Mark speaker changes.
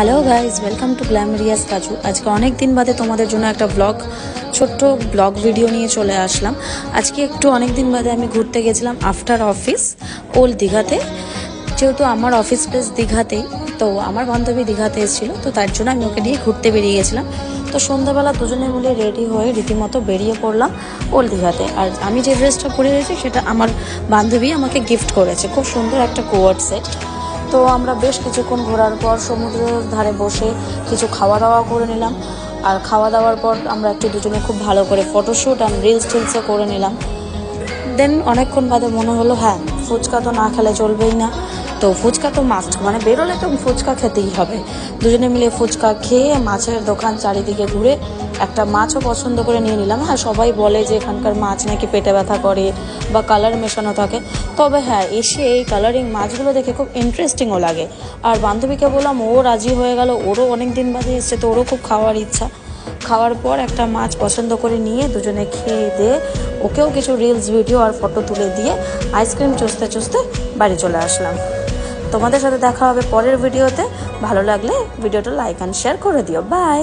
Speaker 1: Hello guys welcome to glamorous Kaju আজকে অনেক দিন বাদে তোমাদের জন্য একটা ব্লগ ছোট্ট ব্লগ ভিডিও নিয়ে চলে আসলাম। আজকে একটু অনেক দিন বাদে আমি ঘুরতে গেছিলাম আফটার অফিস ওল্ড দীঘাতে। যেহেতু আমার অফিস প্লেস দীঘাতেই, তো আমার বান্ধবী দীঘাতে এসেছিল, তো তার জন্য আমি ওকে নিয়ে ঘুরতে বেরিয়ে গেছিলাম। তো সন্ধ্যাবেলা দুজনে মিলে রেডি হয়ে রীতিমতো বেরিয়ে পড়লাম ওল্ড দীঘাতে। আর আমি যে ড্রেসটা পরে রয়েছি, সেটা আমার বান্ধবী আমাকে গিফট করেছে। খুব সুন্দর একটা কোয়ার্ড সেট তো আমরা বেশ কিছুক্ষণ ঘোরার পর সমুদ্রের ধারে বসে কিছু খাওয়া দাওয়া করে নিলাম। আর খাওয়া দাওয়ার পর আমরা একটু দুজনে খুব ভালো করে ফটোশ্যুট অ্যান্ড রিলস টিলসও করে নিলাম। দেন অনেকক্ষণ বাদে মনে হলো হ্যাঁ ফুচকা তো না খেলে চলবেই না। তো ফুচকা তো মাস্ট মানে বেরোলে তো ফুচকা খেতেই হবে। দুজনে মিলে ফুচকা খেয়ে মাছের দোকান চারিদিকে ঘুরে একটা মাছও পছন্দ করে নিয়ে নিলাম। হ্যাঁ সবাই বলে যে এখানকার মাছ নাকি পেটে ব্যথা করে বা কালার মেশানো থাকে। তবে হ্যাঁ এসে এই কালারিং মাছগুলো দেখে খুব ইন্টারেস্টিংও লাগে। আর বান্ধবীকে বললাম, ও রাজি হয়ে গেল, ওরও অনেক দিন বাদে এসছে তো ওরও খুব খাওয়ার ইচ্ছা। খাওয়ার পর একটা মাছ পছন্দ করে নিয়ে দুজনে খেয়ে দিয়ে ওকেও কিছু রিলস ভিডিও আর ফটো তুলে দিয়ে আইসক্রিম চুষতে চুষতে বাড়ি চলে আসলাম। তোমাদের সাথে দেখা হবে পরের ভিডিওতে। ভালো লাগলে ভিডিওটা লাইক অ্যান্ড শেয়ার করে দিও। বাই